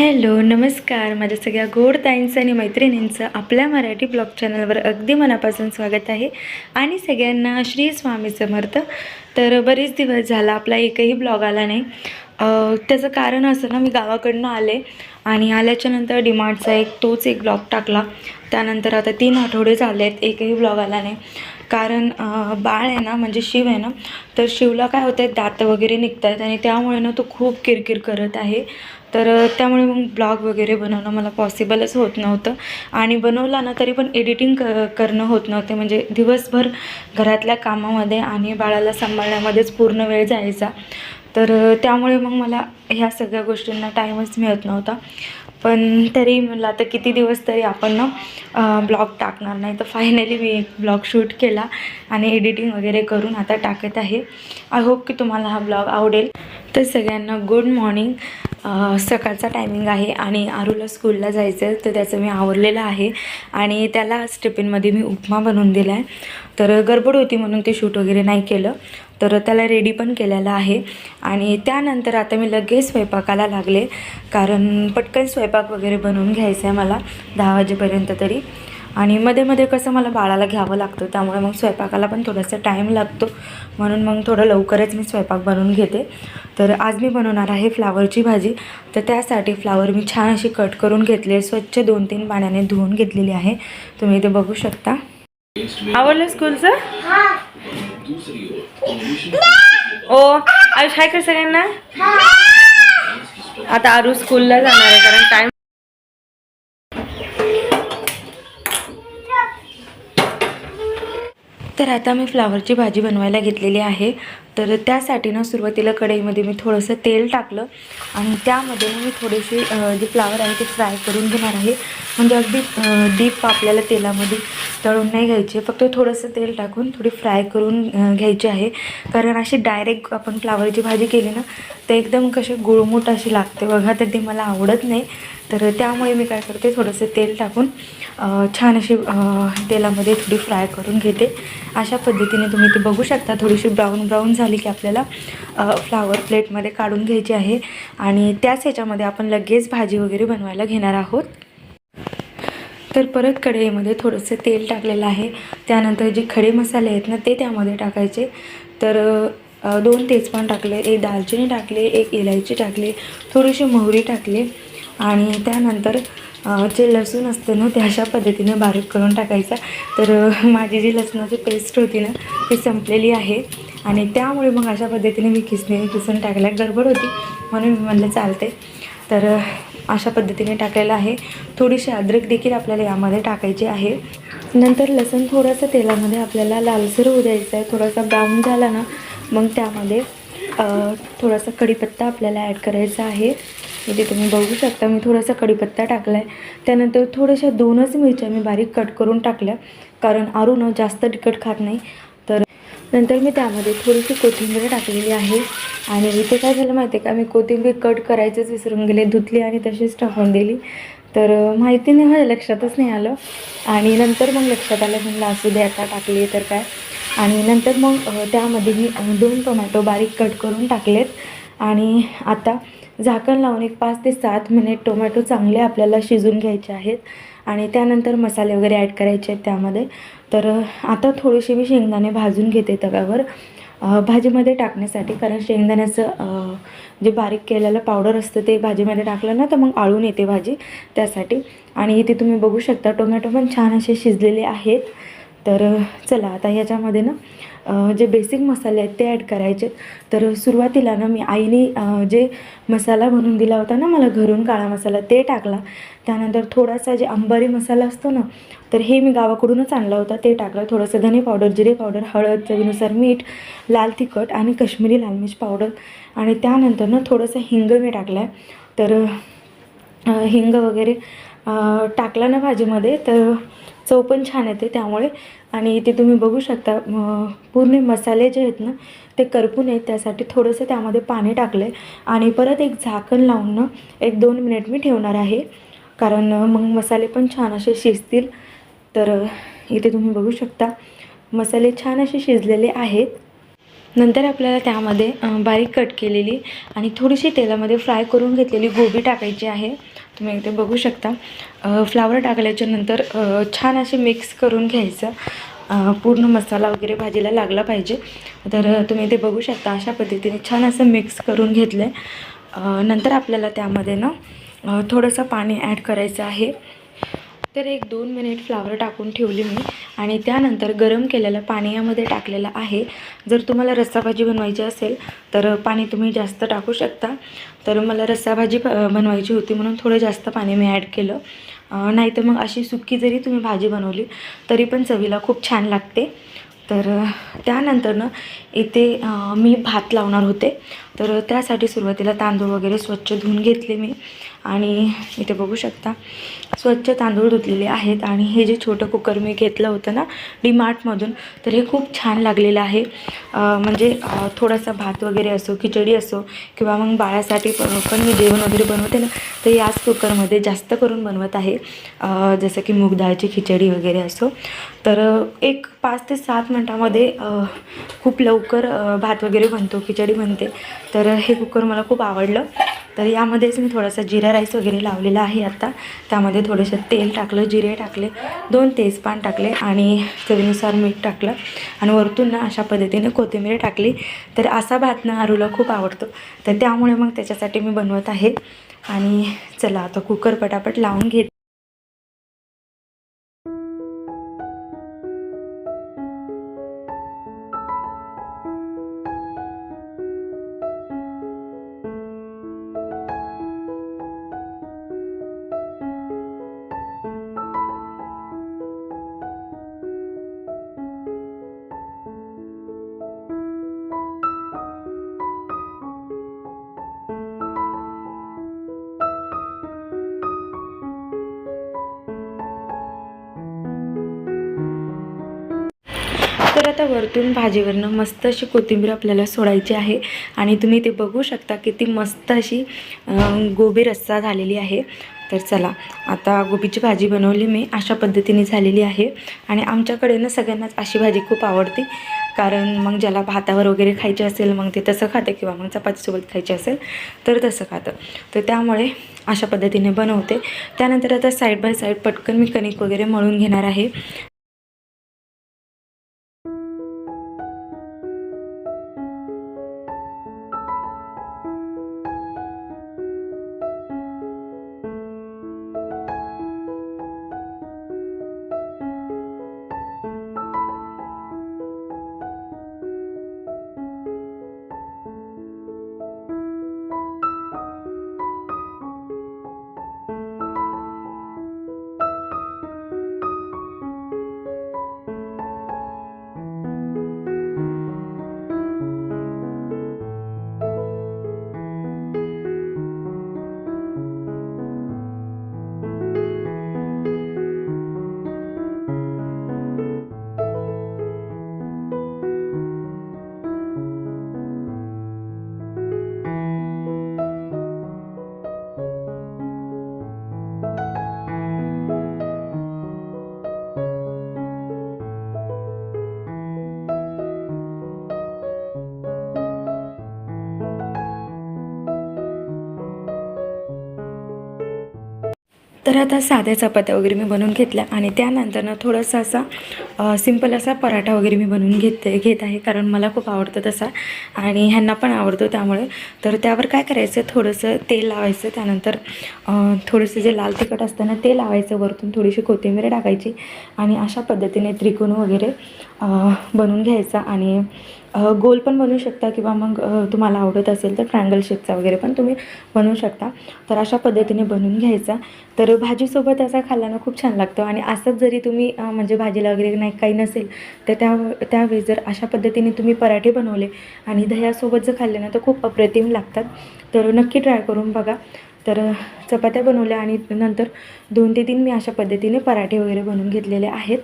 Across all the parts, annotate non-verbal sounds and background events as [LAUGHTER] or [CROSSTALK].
Hello नमस्कार. माझ्या सगळ्या गोड ताईंचं आणि मैत्रिणींचं आपल्या मराठी ब्लॉग चॅनलवर अगदी मनापासून स्वागत आहे. आणि सगळ्यांना श्री स्वामी समर्थ. तर बरेच दिवस झाला आपला एकही ब्लॉग आला नाही. त्याचं कारण असं ना मी गावाकडनं आले आणि आल्याच्यानंतर डिमार्टचा एक तोच एक ब्लॉग टाकला. त्यानंतर आता तीन आठवडे झाले आहेत एकही ब्लॉग आला नाही. कारण बाळ आहे ना म्हणजे शिव आहे ना तर शिवला काय होतं आहे दात वगैरे निघत आहेत आणि त्यामुळे ना तो खूप किरकिर करत आहे. तर त्यामुळे मग ब्लॉग वगैरे बनवणं मला पॉसिबलच होत नव्हतं. आणि बनवला ना तरी पण एडिटिंग क करणं होत नव्हते. म्हणजे दिवसभर घरातल्या कामामध्ये आणि बाळाला सांभाळण्यामध्येच पूर्ण वेळ जायचा. तर त्यामुळे मग मला ह्या सगळ्या गोष्टींना टाईमच मिळत नव्हता. पण तरी म्हणलं आता किती दिवस तरी आपण ना ब्लॉग टाकणार नाही. तर फायनली मी एक ब्लॉग शूट केला आणि एडिटिंग वगैरे करून आता टाकत आहे. आय होप की तुम्हाला हा ब्लॉग आवडेल. तर सगळ्यांना गुड मॉर्निंग सकाळचा टायमिंग आहे आणि आरूला स्कूलला जायचं आहे तर त्याचं मी आवरलेलं आहे. आणि त्याला आज टिफिनमध्ये मी उपमा बनवून दिला आहे तर गडबड होती म्हणून ते शूट वगैरे नाही केलं. तर त्याला रेडी पण केलेलं आहे. आणि त्यानंतर आता मी लगेच स्वयंपाकाला लागले. कारण पटकन स्वयंपाक वगैरे बनवून घ्यायचं आहे मला दहा वाजेपर्यंत तरी. आणि मध्ये मध्ये कसं मला बाळाला घ्यावं लागतं त्यामुळे मग स्वयंपाकाला पण थोडासा टाईम लागतो. म्हणून मग थोडं लवकरच मी स्वयंपाक बनवून घेते. तर आज मी बनवणार आहे फ्लावरची भाजी. तर त्यासाठी फ्लावर मी छान अशी कट करून घेतली आहे. स्वच्छ दोन तीन पाण्याने धुवून घेतलेली आहे. तुम्ही इथे बघू शकता. आवडलं स्कूलचं ओ आयुष हाय कर सगळ्यांना? आता आरू स्कूलला जाणार आहे कारण टाइम तर आता मी फ्लावरची भाजी बनवायला घेतलेली आहे. तर त्यासाठी ना सुरुवातीला कढईमध्ये मी थोडंसं तेल टाकलं आणि त्यामध्ये ना मी थोडेसे जे फ्लावर आहे ते फ्राय करून घेणार आहे. म्हणजे अगदी डीप आपल्याला तेलामध्ये तळून नाही घ्यायचे. फक्त थोडंसं तेल टाकून थोडी फ्राय करून घ्यायची आहे. कारण अशी डायरेक्ट आपण फ्लावरची भाजी केली ना तर एकदम कशी गुळमुट अशी लागते बघा तर ती मला आवडत नाही. तर त्यामुळे मी काय करते थोडंसं तेल टाकून छान अशी तेलामध्ये थोडी फ्राय करून घेते. अशा पद्धतीने तुम्ही ती बघू शकता. थोडीशी ब्राऊन ब्राऊन झाली की आपल्याला फ्लावर प्लेटमध्ये काढून घ्यायची आहे. आणि त्याच ह्याच्यामध्ये आपण लगेच भाजी वगैरे बनवायला घेणार आहोत. तर परत कढईमध्ये थोडंसं तेल टाकलेलं आहे. त्यानंतर जे खडे मसाले आहेत ना ते त्यामध्ये टाकायचे. तर दोन तेजपान टाकले एक दालचिनी टाकले एक इलायची टाकली थोडीशी मोहरी टाकली. आणि त्यानंतर जे लसूण असतं ना ते अशा पद्धतीने बारीक करून टाकायचा. तर माझी जी लसणाची पेस्ट होती ना ती संपलेली आहे. आणि त्यामुळे मग अशा पद्धतीने मी किसने किसून टाकल्या गडबड होती म्हणून मी म्हणलं चालते तर अशा पद्धतीने टाकलेलं आहे. थोडीशी अद्रक देखील आपल्याला यामध्ये टाकायची आहे. नंतर लसूण थोडंसं तेलामध्ये आपल्याला लालसर होऊ द्यायचं आहे. थोडासा ब्राऊन झाला ना मग त्यामध्ये थोडासा कढीपत्ता आपल्याला ॲड करायचा आहे. इथे तुम्ही बघू शकता. मी थोडासा कढीपत्ता टाकला आहे त्यानंतर थोड्याशा दोनच मिरच्या मी बारीक कट करून टाकल्या. कारण आरू जास्त तिखट खात नाही. नंतर मी त्यामध्ये थोडीशी कोथिंबीर टाकलेली आहे. आणि इथे काय झालं माहिती आहे का? मी कोथिंबीर कट करायचंच विसरून गेले धुतली आणि तशीच टाकून दिली. तर माहिती नाही माझ्या लक्षातच नाही आलं. आणि नंतर मग लक्षात आलं म्हणलं असू दे आता टाकली तर काय? आणि नंतर मग त्यामध्ये मी दोन टोमॅटो बारीक कट करून टाकलेत. आणि आता झाकण लावून एक पाच ते सात मिनिट टोमॅटो चांगले आपल्याला शिजून घ्यायचे आहेत. आणि त्यानंतर मसाले वगैरे ॲड करायचे आहेत त्यामध्ये. तर आता थोडीशी मी शेंगदाणे भाजून घेते तव्यावर. भाजीमध्ये टाकण्यासाठी कारण शेंगदाण्याचं जे बारीक केलेलं पावडर असतं ते भाजीमध्ये टाकलं ना तर मग आळून येते भाजी त्यासाठी. आणि इथे तुम्ही बघू शकता टोमॅटो पण छान असे शिजलेले आहेत. तर चला आता ह्याच्यामध्ये ना जे बेसिक मसाले आहेत ते ॲड करायचे. तर सुरुवातीला ना मी आईने जे मसाला बनवून दिला होता ना मला घरून काळा मसाला ते टाकला. त्यानंतर थोडासा जे अंबारी मसाला असतो ना तर हे मी गावाकडूनच आणला होता ते टाकलं. थोडंसं धने पावडर जिरे पावडर हळद चवीनुसार मीठ लाल तिखट आणि कश्मीरी लाल मिर्च पावडर. आणि त्यानंतर ना थोडंसं हिंग मी टाकला आहे तर हिंग वगैरे टाकला ना भाजीमध्ये तर चव पण छान येते त्यामुळे. आणि इथे तुम्ही बघू शकता पूर्ण मसाले जे आहेत ना ते करपून आहेत. त्यासाठी थोडंसं त्यामध्ये पाणी टाकलं आहे आणि परत एक झाकण लावून ना एक दोन मिनिट मी ठेवणार आहे. कारण मग मसाले पण छान असे शिजतील. तर इथे तुम्ही बघू शकता मसाले छान असे शिजलेले आहेत. नंतर आपल्याला त्यामध्ये बारीक कट केलेली आणि थोडीशी तेलामध्ये फ्राय करून घेतलेली गोबी टाकायची आहे. तुम्ही इथे बघू शकता. फ्लावर टाकल्याच्यानंतर छान असे मिक्स करून घ्यायचं. पूर्ण मसाला वगैरे भाजीला लागला पाहिजे. तर तुम्ही इथे बघू शकता अशा पद्धतीने छान असं मिक्स करून घेतलं आहे नंतर आपल्याला त्यामध्ये ना थोडंसं पाणी ॲड करायचं आहे. तर एक दोन मिनिट फ्लावर टाकून ठेवली मी. आणि त्यानंतर गरम केलेलं पाणी यामध्ये टाकलेलं आहे. जर तुम्हाला रस्साभाजी बनवायची असेल तर पाणी तुम्ही जास्त टाकू शकता. तर मला रस्साभाजी बनवायची होती म्हणून थोडं जास्त पाणी मी ॲड केलं. नाही तर मग अशी सुक्की जरी तुम्ही भाजी बनवली तरी पण चवीला खूप छान लागते. तर त्यानंतरनं त्यानंतर ना इथे मी भात लावणार होते. तर त्यासाठी सुरुवातीला तांदूळ वगैरे स्वच्छ धुवून घेतले मी. आणि इथे बघू शकता स्वच्छ तांदूळ धुतलेले आहेत आणि हे जे छोटं कुकर मी घेतलं होतं ना डीमार्टमधून तर हे खूप छान लागलेलं आहे. म्हणजे थोडासा भात वगैरे असो खिचडी असो किंवा मग बाळासाठी पण मी जेवण वगैरे बनवते ना तर याच कुकरमध्ये जास्त करून बनवत आहे. जसं की मूग खिचडी वगैरे असो. तर एक पाच ते सात मिनटामध्ये खूप लवकर भात वगैरे बनतो खिचडी बनते. तर हे कुकर मला खूप आवडलं. तर यामध्येच मी थोडासा जिरा राईस वगैरे लावलेला आहे आता. त्यामध्ये थोडंसं तेल टाकलं जिरे टाकले दोन तेजपान टाकले आणि चवीनुसार मीठ टाकलं. आणि वरतून ना अशा पद्धतीने कोथिंबीर टाकली. तर असा भात ना आरूला खूप आवडतो. तर त्यामुळे मग त्याच्यासाठी मी बनवत आहे. आणि चला आता कुकर पटापट लावून घेत. आता वरतून भाजीवरनं मस्त अशी कोथिंबीर आपल्याला सोडायची आहे. आणि तुम्ही ते बघू शकता किती मस्त अशी गोबी रस्सा झालेली आहे. तर चला आता गोबीची भाजी बनवली मी अशा पद्धतीने झालेली आहे. आणि आमच्याकडे ना सगळ्यांनाच अशी भाजी खूप आवडते. कारण मग ज्याला भातावर वगैरे खायची असेल मग ते तसं खातं किंवा मग चपातीसोबत खायची असेल तर तसं खातं. तर त्यामुळे अशा पद्धतीने बनवते. त्यानंतर आता साईड बाय साईड पटकन मी कणिक वगैरे मळून घेणार आहे. तर आता साध्या चपात्या वगैरे मी बनवून घेतल्या आणि त्यानंतर ना थोडासा असा सिंपल सिंपल असा पराठा वगैरे मी बनवून घेते घेत आहे कारण मला खूप आवडतं तसा आणि ह्यांना पण आवडतो त्यामुळे. तर त्यावर काय करायचं थोडंसं तेल लावायचं त्यानंतर थोडंसं जे लाल तिखट असतं ना ते लावायचं वरतून थोडीशी कोथिंबीर टाकायची आणि अशा पद्धतीने त्रिकोण वगैरे बनवून घ्यायचा आणि गोल पण बनवू शकता किंवा मग तुम्हाला आवडत असेल तर ट्रँगल शेपचा वगैरे पण तुम्ही बनवू शकता. तर अशा पद्धतीने बनवून घ्यायचा. तर भाजीसोबत असा खाल्ल्यानं खूप छान लागतो आणि असंच जरी तुम्ही म्हणजे भाजीला वगैरे नाही काही नसेल तर त्या त्यावेळी जर अशा पद्धतीने तुम्ही पराठे बनवले आणि दह्यासोबत जर खाल्ले ना तर खूप अप्रतिम लागतात. तर नक्की ट्राय करून बघा. तर चपात्या बनवल्या आणि नंतर दोन ते तीन मी अशा पद्धतीने पराठे वगैरे बनवून घेतलेले आहेत.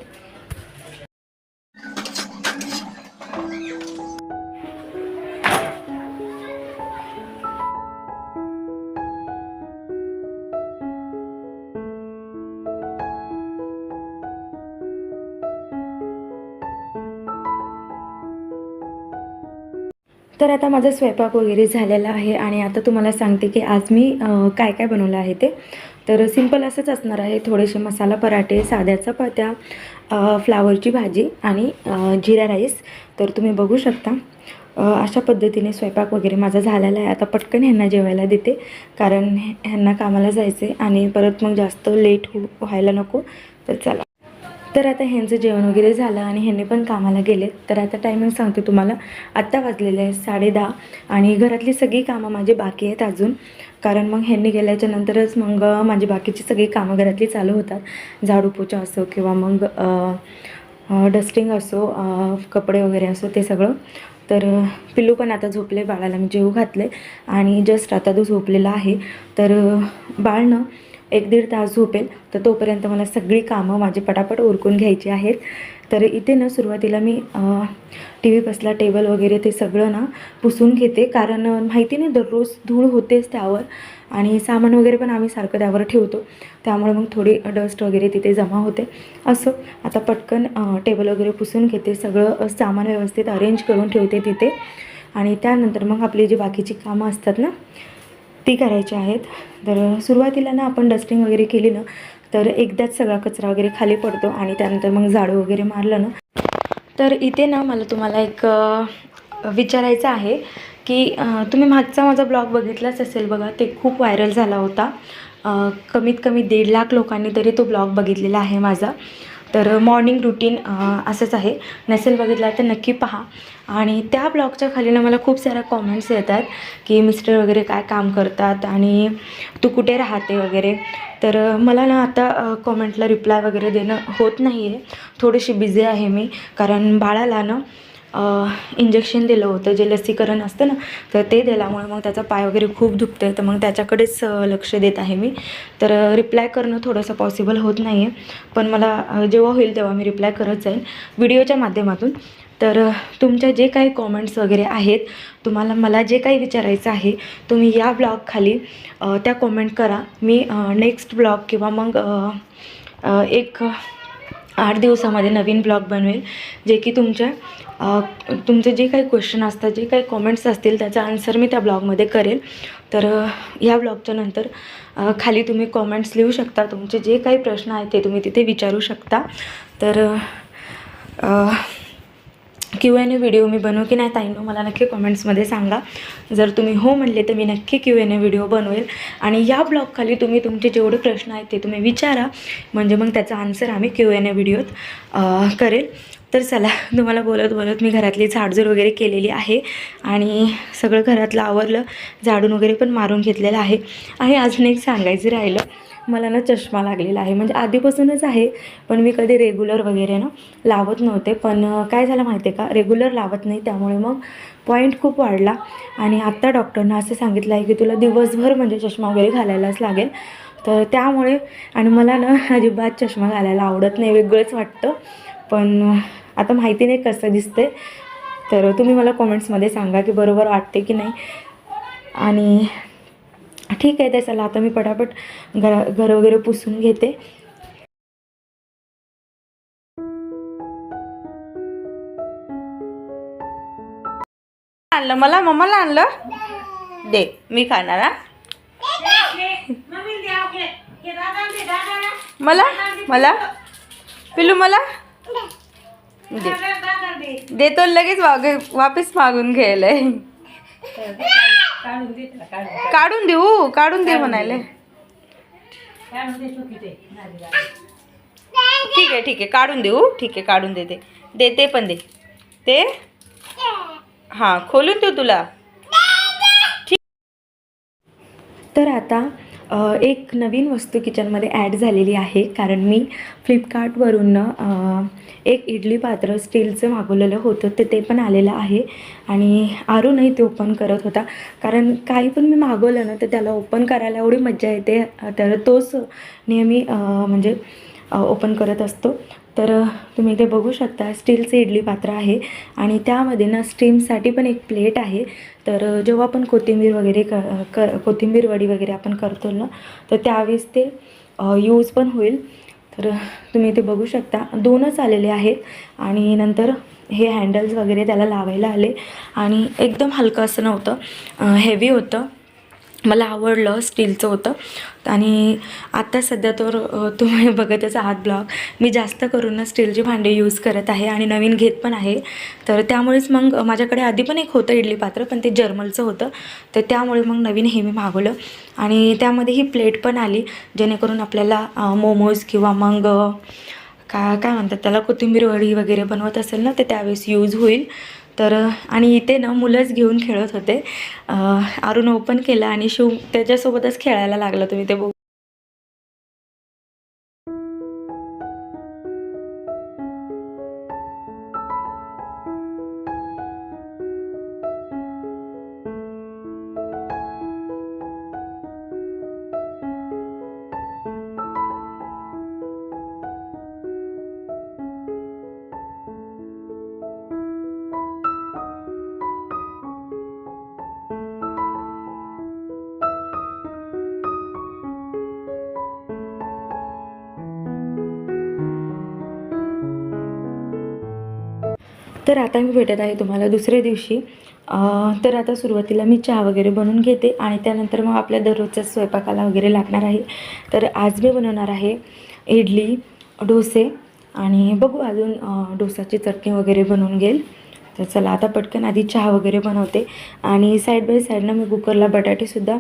तर आता माझा स्वयंपाक वगैरे झालेला आहे आणि आता तुम्हाला सांगते की आज मी काय काय बनवलं आहे ते. तर सिंपल असंच असणार आहे. थोडेसे मसाला पराठे साध्या चपात्या फ्लावरची भाजी आणि जिरा राईस. तर तुम्ही बघू शकता. अशा पद्धतीने स्वयंपाक वगैरे माझा झालेला आहे. आता पटकन ह्यांना जेवायला देते. कारण ह्यांना कामाला जायचं आहे आणि परत मग जास्त लेट हो व्हायला नको. तर चला. तर आता ह्यांचं जेवण वगैरे झालं आणि ह्यांनी पण कामाला गेले तर आता टायमिंग सांगते तुम्हाला. आत्ता वाजलेले आहे साडे दहा आणि घरातली सगळी कामं माझी बाकी आहेत अजून. कारण मग ह्यांनी गेल्याच्या नंतरच मग माझी बाकीची सगळी कामं घरातली चालू होतात. झाडू पोछा असो किंवा मग डस्टिंग असो कपडे वगैरे असो ते सगळं. तर पिल्लू पण आता झोपले बाळाला मी जेवू घातले आणि जस्ट आता तो झोपलेला आहे. तर बाळ ना एक दीड तास झोपेल. तर तोपर्यंत मला सगळी कामं माझी पटापट उरकून घ्यायची आहेत. तर इथे ना सुरुवातीला मी टी व्ही बसला टेबल वगैरे ते सगळं ना पुसून घेते. कारण माहिती नाही दररोज धूळ होतेच त्यावर. आणि सामान वगैरे पण आम्ही सारखं त्यावर ठेवतो. त्यामुळे मग थोडी डस्ट वगैरे तिथे जमा होते. असं आता पटकन टेबल वगैरे पुसून घेते. सगळं सामान व्यवस्थित अरेंज करून ठेवते तिथे. आणि त्यानंतर मग आपली जी बाकीची कामं असतात ना ती करायची आहेत. तर सुरुवातीला ना आपण डस्टिंग वगैरे केली ना तर एकदाच सगळा कचरा वगैरे खाली पडतो आणि त्यानंतर मग झाडू वगैरे मारलं ना. तर इथे ना मला तुम्हाला एक विचारायचं आहे की तुम्ही मागचा माझा ब्लॉग बघितलाच असेल बघा ते खूप व्हायरल झाला होता. कमीत कमी दीड लाख लोकांनी तरी तो ब्लॉग बघितलेला आहे माझा. तर मॉर्निंग रुटीन असंच आहे. नसेल बघितला तर नक्की पहा. आणि त्या ब्लॉगच्या खाली ना मला खूप साऱ्या कॉमेंट्स येतात की मिस्टर वगैरे काय काम करतात आणि तू कुठे राहते वगैरे. तर मला ना आता कॉमेंटला रिप्लाय वगैरे देणं होत नाही आहे थोडीशी बिझी आहे मी. कारण बाळाला ना इंजेक्शन दिलं होतं जे लसीकरण असतं ना तर ते दिल्यामुळे मग त्याचा पाय वगैरे खूप दुखतं आहे तर मग त्याच्याकडेच लक्ष देत आहे मी. तर रिप्लाय करणं थोडंसं पॉसिबल होत नाही आहे पण मला जेव्हा होईल तेव्हा मी रिप्लाय करत जाईल व्हिडिओच्या माध्यमातून. तर तुमच्या जे काही कॉमेंट्स वगैरे आहेत तुम्हाला मला जे काही विचारायचं आहे तुम्ही या ब्लॉगखाली त्या कॉमेंट करा. मी नेक्स्ट ब्लॉग किंवा मग एक आठ दिवसामध्ये नवीन ब्लॉग बनवेल जे की तुमच्या तुमचे जे काही क्वेश्चन असतात जे काही कॉमेंट्स असतील त्याचा आन्सर मी त्या ब्लॉगमध्ये करेल. तर या ब्लॉगच्या नंतर खाली तुम्ही कॉमेंट्स लिहू शकता तुमचे जे काही प्रश्न आहेत ते तुम्ही तिथे विचारू शकता. तर क्यू एन ए व्हिडिओ मी बनवू की नाही ताईंनो मला नक्की कॉमेंट्समध्ये सांगा. जर तुम्ही हो म्हणले तर मी नक्की क्यू एन ए व्हिडिओ बनवेल. आणि या ब्लॉगखाली तुम्ही तुमचे जेवढे प्रश्न आहेत ते तुम्ही विचारा. म्हणजे मग त्याचा आन्सर आम्ही क्यू एन ए व्हिडिओत करेल. तर चला तुम्हाला बोलत बोलत मी घरातली झाडझूड वगैरे केलेली आहे. आणि सगळं घरातलं आवरलं झाडून वगैरे पण मारून घेतलेलं आहे. आणि अजून एक सांगायचं राहिलं. मला ना चष्मा लागलेला आहे. म्हणजे आधीपासूनच आहे पण मी कधी रेग्युलर वगैरे ना लावत नव्हते. पण काय झालं माहिती आहे का? रेग्युलर लावत नाही त्यामुळे मग पॉईंट खूप वाढला. आणि आत्ता डॉक्टरनं असं सांगितलं आहे की तुला दिवसभर म्हणजे चष्मा वगैरे घालायलाच लागेल. तर त्यामुळे आणि मला ना अजिबात चष्मा घालायला आवडत नाही वेगळंच वाटतं. पण आता माहिती नाही कसं दिसते तर तुम्ही मला कॉमेंट्समध्ये सांगा की बरोबर वाटते की नाही. आणि ठीक आहे तर चला आता मी पटापट घरा घर वगैरे पुसून घेते. आणलं मला? मम्माला आणलं? दे मी खाणार हा. मला? मला? पिलू मला? दे. देतो लगेच वाग वापस मागून घ्यायला. काढून देऊ काढून दे. म्हणाले ठीक आहे ठीक आहे काढून देऊ ठीक आहे काढून देते देते पण दे. ते? हां खोलून देऊ तुला. ठीक. तर आता एक नवीन वस्तू किचनमध्ये ॲड झालेली आहे. कारण मी फ्लिपकार्टवरून एक इडली पात्र स्टीलचं मागवलेलं होतं. ते ते पण आलेलं आहे. आणि आरूनही ते ओपन करत होता. कारण काही पण मी मागवलं ना तर त्याला ओपन करायला एवढी मजा येते. तर तोच नेहमी म्हणजे ओपन करत असतो. तर तुम्ही इथे बघू शकता स्टीलचं इडली पात्र आहे आणि त्यामध्ये ना स्टीमसाठी पण एक प्लेट आहे. तर जेव्हा आपण कोथिंबीर वगैरे क क कोथिंबीर वडी वगैरे आपण करतो ना तर त्यावेळेस ते यूज पण होईल. तर तुम्ही इथे बघू शकता दोनच आलेले आहेत आणि नंतर हे हँडल्स वगैरे त्याला लावायला आले आणि एकदम हलकं असं नव्हतं हेवी होतं. मला आवडलं स्टीलचं होतं. आणि आत्ता सध्या तर तुम्ही [LAUGHS] बघतच आहात ब्लॉग. मी जास्त करून स्टीलची भांडी यूज करत आहे आणि नवीन घेत पण आहे. तर त्यामुळेच मग माझ्याकडे आधी पण एक होतं इडली पात्र पण ते जर्मलचं होतं. तर त्यामुळे मग नवीन हे मी मागवलं. आणि त्यामध्ये ही प्लेट पण आली जेणेकरून आपल्याला मोमोज किंवा मग का काय म्हणतात त्याला कोथिंबीर वडी वगैरे बनवत असेल ना ते त्यावेळेस यूज होईल. तर आणि इथे ना मुलंच घेऊन खेळत होते. अरुण ओपन केलं आणि शिव त्याच्यासोबतच खेळायला लागला तुम्ही ते बघू तर आता मी भेटत आहे तुम्हाला दुसऱ्या दिवशी. तर आता सुरुवातीला मी चहा वगैरे बनवून घेते आणि त्यानंतर मग आपल्या दररोजच्या स्वयंपाकाला वगैरे लागणार आहे. तर आज मी बनवणार आहे इडली डोसे आणि बघू अजून डोसाची चटणी वगैरे बनवून घेईल. तर चला आता पटकन आधी चहा वगैरे बनवते आणि साईड बाय साईडनं मी कुकरला बटाटेसुद्धा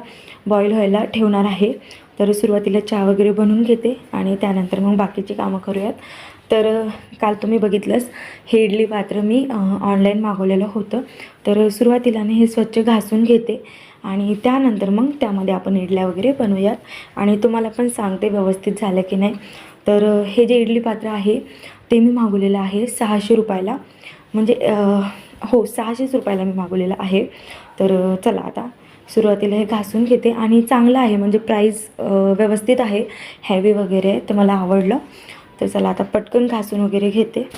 बॉईल व्हायला ठेवणार आहे. तर सुरुवातीला चहा वगैरे बनवून घेते आणि त्यानंतर मग बाकीची कामं करूयात. तर काल तुम्ही बघितलंच हे इडली पात्र मी ऑनलाईन मागवलेलं होतं. तर सुरुवातीला मी हे स्वच्छ घासून घेते आणि त्यानंतर मग त्यामध्ये आपण इडल्या वगैरे बनवूयात. आणि तुम्हाला पण सांगते व्यवस्थित झालं की नाही. तर हे जे इडली पात्र आहे ते मी मागवलेलं आहे सहाशे रुपयाला. म्हणजे हो सहाशेच रुपयाला मी मागवलेलं आहे. तर चला आता सुरुवातीला हे घासून घेते. आणि चांगलं आहे म्हणजे प्राईस व्यवस्थित आहे. हॅवी वगैरे आहे, तर मला आवडलं. तर चला आता पटकन घासून वगैरे घेते.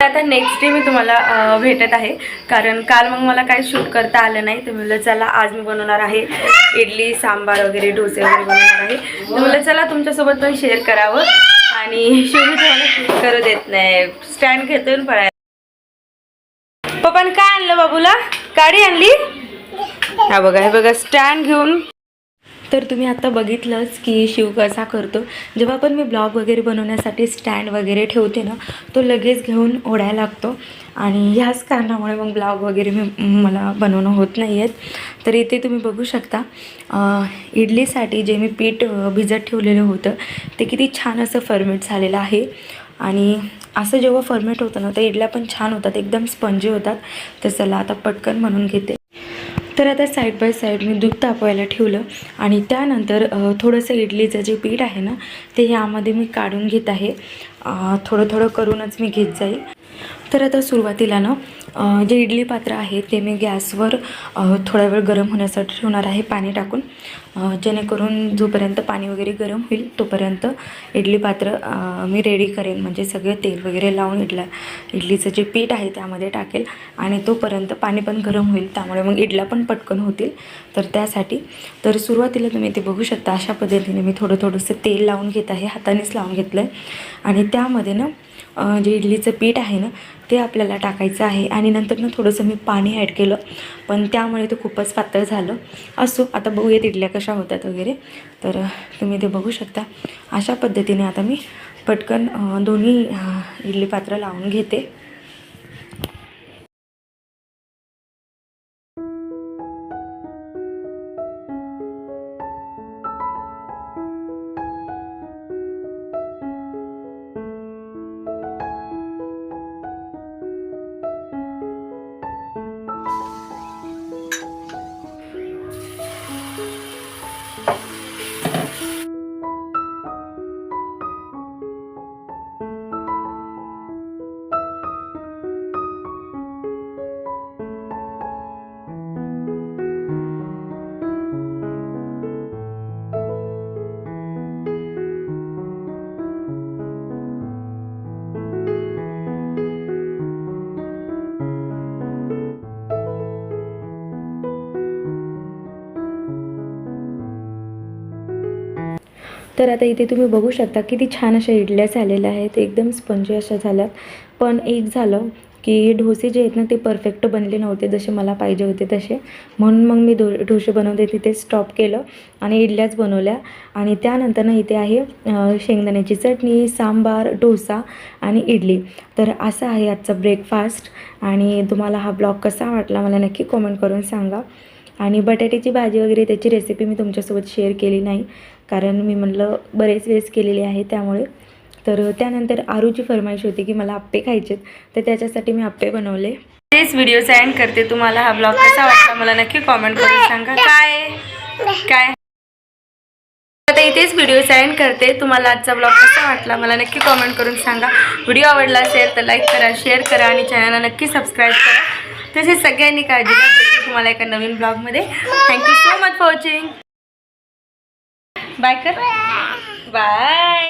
आता नेक्स्ट डे मी तुम्हाला भेटत आहे. कारण काल मग मला काही शूट करता आलं नाही. तर म्हणलं चला आज मी बनवणार आहे इडली सांबार वगैरे डोसे वगैरे बनवणार आहे. तर म्हणलं चला तुमच्यासोबत पण शेअर करावं. आणि शेवटी तुम्हाला शूट करू देत नाही. स्टँड घेतो पळायला. पप्पाने काय आणलं बाबूला? गाडी आणली? हा बघा हे बघा स्टँड घेऊन. तर तुम्ही आता बघितलंच की शिव कसा करतो. जेव्हा पण मी ब्लॉग वगैरे बनवण्यासाठी स्टँड वगैरे ठेवते ना तो लगेच घेऊन ओढायला लागतो. आणि ह्याच कारणामुळे मग ब्लॉग वगैरे मी मला बनवणं होत नाही आहेत तर इथे तुम्ही बघू शकता इडलीसाठी जे मी पीठ भिजत ठेवलेलं होतं ते किती छान असं फर्मेट झालेलं आहे. आणि असं जेव्हा फर्मेट होतं ना तर इडल्या पण छान होतात एकदम स्पंजी होतात. तर चला आता पटकन म्हणून घेते. तर आता साईड बाय साईड मी दूध तापवायला ठेवलं आणि त्यानंतर थोडंसं इडलीचं जे पीठ आहे ना ते ह्यामध्ये मी काढून घेत आहे. थोडं थोडं करूनच मी घेत जाईल. तर आता सुरुवातीला ना जे इडली पात्र आहे ते मी गॅसवर थोडा वेळ गरम होण्यासाठी ठेवणार आहे पाणी टाकून. जेणेकरून जोपर्यंत पाणी वगैरे गरम होईल तोपर्यंत इडली पात्र मी रेडी करेन. म्हणजे सगळं तेल वगैरे लावून इडला इडलीचं जे पीठ आहे त्यामध्ये टाकेल आणि तोपर्यंत पाणी पण गरम होईल. त्यामुळे मग इडला पण पटकन होतील. तर त्यासाठी तर सुरुवातीला तुम्ही ते बघू शकता अशा पद्धतीने मी थोडं थोडंसं तेल लावून घेत आहे हातानेच लावून घेतलं आहे आणि त्यामध्ये ना जे इडलीचं पीठ आहे ना ते आपल्याला टाकायचं आहे. आणि नंतर ना थोडंसं मी पाणी ॲड केलं. पण त्यामुळे ते खूपच पातळ झालं. असो आता बघूयात इडल्या कशा होतात वगैरे. तर तुम्ही ते बघू शकता. अशा पद्धतीने आता मी पटकन दोन्ही इडली पात्र लावून घेते. तर आता इथे तुम्ही बघू शकता किती छान अशा इडल्या झालेल्या आहेत. एकदम स्पंजी अशा झाल्यात. पण एक झालं की डोसे जे आहेत ना ते परफेक्ट बनले नव्हते जसे मला पाहिजे होते तसे. म्हणून मग मी डो डोसे बनवते तिथे स्टॉप केलं आणि इडल्याच बनवल्या. आणि त्यानंतर ना इथे आहे शेंगदाण्याची चटणी सांबार डोसा आणि इडली. तर असा आहे आजचा ब्रेकफास्ट आणि तुम्हाला हा ब्लॉग कसा वाटला मला नक्की कॉमेंट करून सांगा. आणि बटाट्याची भाजी वगैरे त्याची रेसिपी मी तुमच्यासोबत शेअर केली नाही. कारण मी म्हणलं बरेच वेळेस केलेली आहे त्यामुळे. तर त्यानंतर आरूची फरमाईश होती की मला आप्पे खायचेत तर त्याच्यासाठी मी आप्पे बनवले. तेच व्हिडिओचा एंड करते. तुम्हाला हा ब्लॉग कसा वाटला मला नक्की कॉमेंट करून सांगा. काय? काय? आता इथेच व्हिडिओचा एंड करते. तुम्हाला आजचा ब्लॉग कसा वाटला मला नक्की कॉमेंट करून सांगा. व्हिडिओ आवडला असेल तर लाईक करा शेअर करा आणि चॅनलला नक्की सबस्क्राईब करा. तसेच सगळ्यांनी काळजी घ्या. तुम्हाला एका नवीन ब्लॉगमध्ये thank you so much for watching bye कर बाय